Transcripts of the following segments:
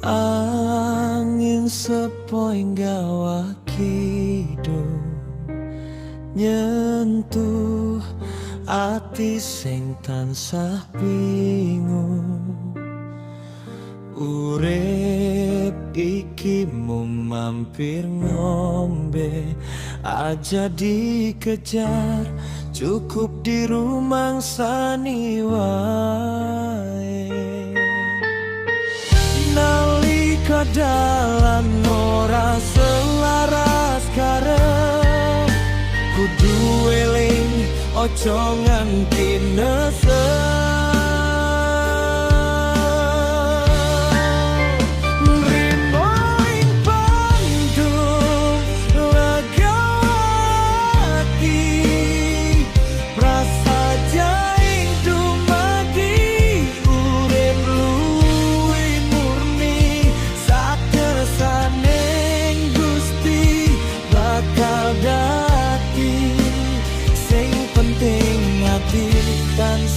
Angin sepoi gawa kidul Nyentuh ati sing tansah bingung Urip iki mung mampir ngombe Aja dikejar cukup di rumah sani dalan ora selaras karep. Kudu eling ojo nganti nesel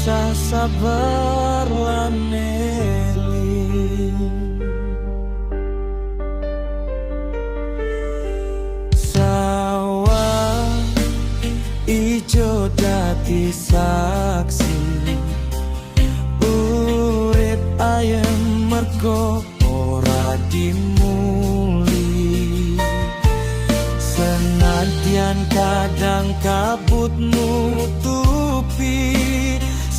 tansah sabar lan eling sawah ijo dadi saksi. Urip ayem mergo ora dimuli. Senadyan kadang kabut nutupi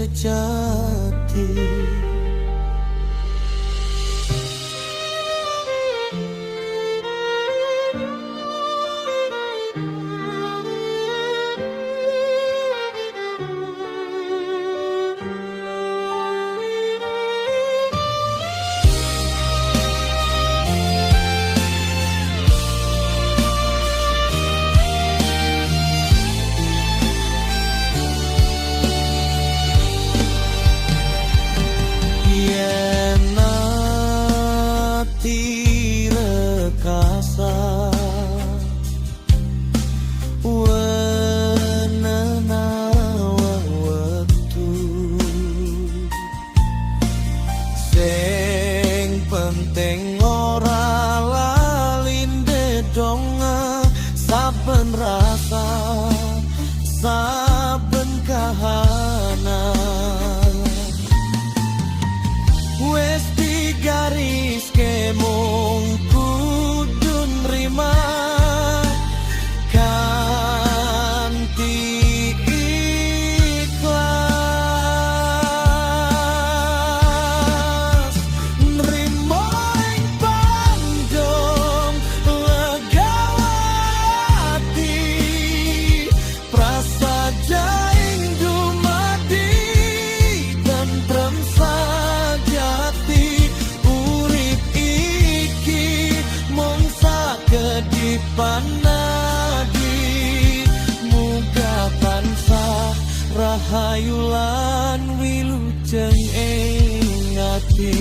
sejati something sakedipan nadi muga tansah rahayu lan wilujeng ing ati